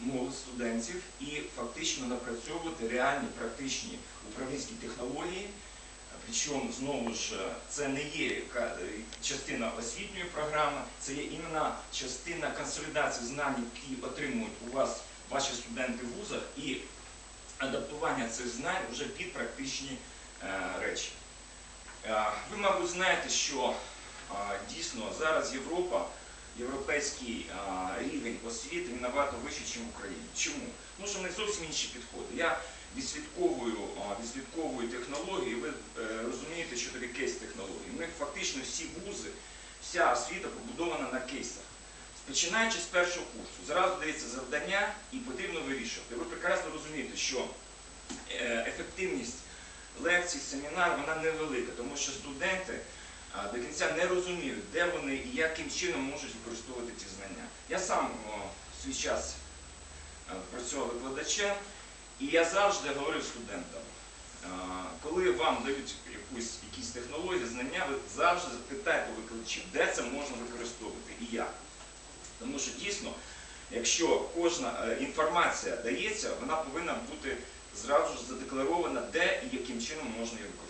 молодь студентів і фактично напрацьовувати реальні практичні управлінські технології. Причому знову ж це не є частина освітньої програми, це є іменно частина консолідації знань, які отримують у вас ваші студенти в вузах, і адаптування цих знань вже під практичні е, речі. Е, Ви, мабуть, знаєте, що дійсно зараз Європа, європейський рівень освіти він набагато вищий, ніж в Україні. Чому? Тому що в них зовсім інші підходи. Я відслідковую, відслідковую технології, ви е, розумієте, що таке кейс технології. У них фактично всі вузи, вся освіта побудована на кейсах. Починаючи з першого курсу, зразу дається завдання і потрібно вирішувати. Ви прекрасно розумієте, що е, ефективність лекцій, семінар вона невелика, тому що студенти до кінця не розуміють, де вони і яким чином можуть використовувати ці знання. Я сам в свій час е, працював викладачем, і я завжди говорив студентам, а, коли вам дають якусь, якісь технології, знання, ви завжди запитайте викладачів, де це можна використовувати і як. Тому що дійсно, якщо кожна е, інформація дається, вона повинна бути зразу ж задекларована, де і яким чином можна її використовувати.